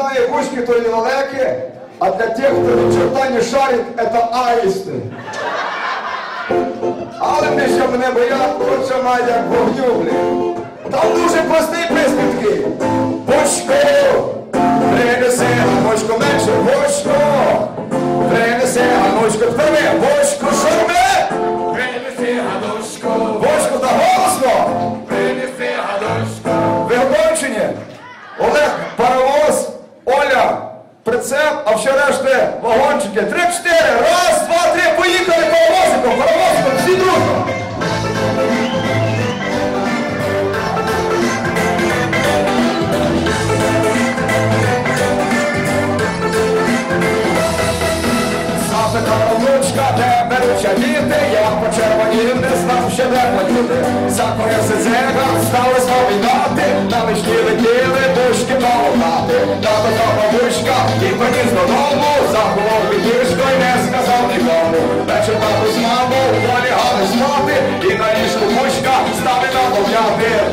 знає гуськи, то лелеки, а для тих, хто ні черта не шарить, це аїсти. Але ми що мене боять, що має як вогню, блін. Там дуже простий приспів такий. Бочко, принеси, бочко менше, бочко, принеси, ганочко, вторми, бочко, а вагончики. Три-чотири. Раз, два, три, поїхали паровозиком, паровозиком, всі дружно. Запитала внучка, де діти, я почервонів, не знав, що де подіти. Закорився дзига, стали сповідати, на вишні летіли, душки палати. Тато та бабушка, і поніс додому, заховав підніжко і не сказав нікому. Вечір тату з мамою полягали мати, і на ліжку мушка стали намовляти.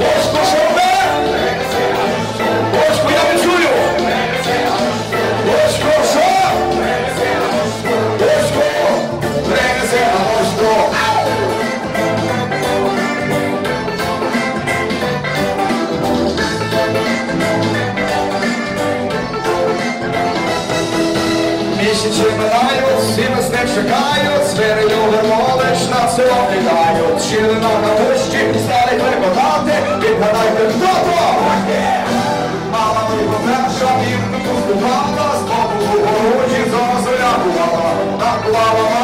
Місяці минають, всі з них чекають, звірю вермолиш на село літають. Щілина на кавущі, стали клепотати, відгадайте, хто то? Мала вийшла перша, їм не поступала, з боку у городі зозуля бувала. Накувала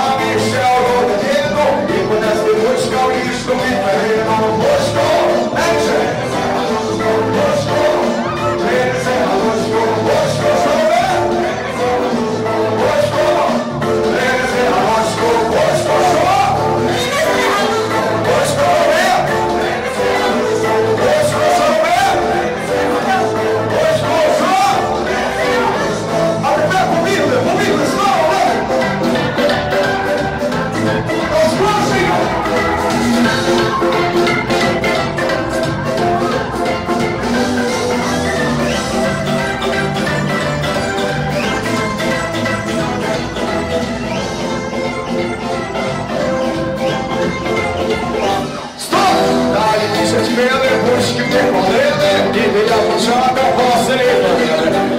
Üsküde olede gibi a kafasını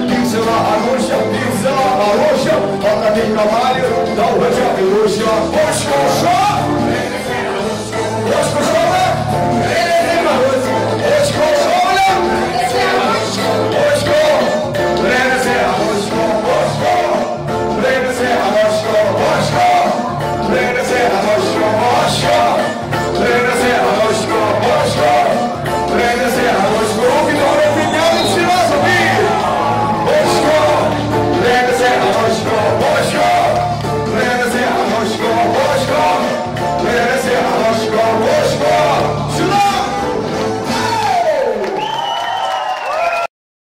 Kimse la a kimse la haroşa Fakat ilk kamalyo, davraca bir roşa Hoş hoş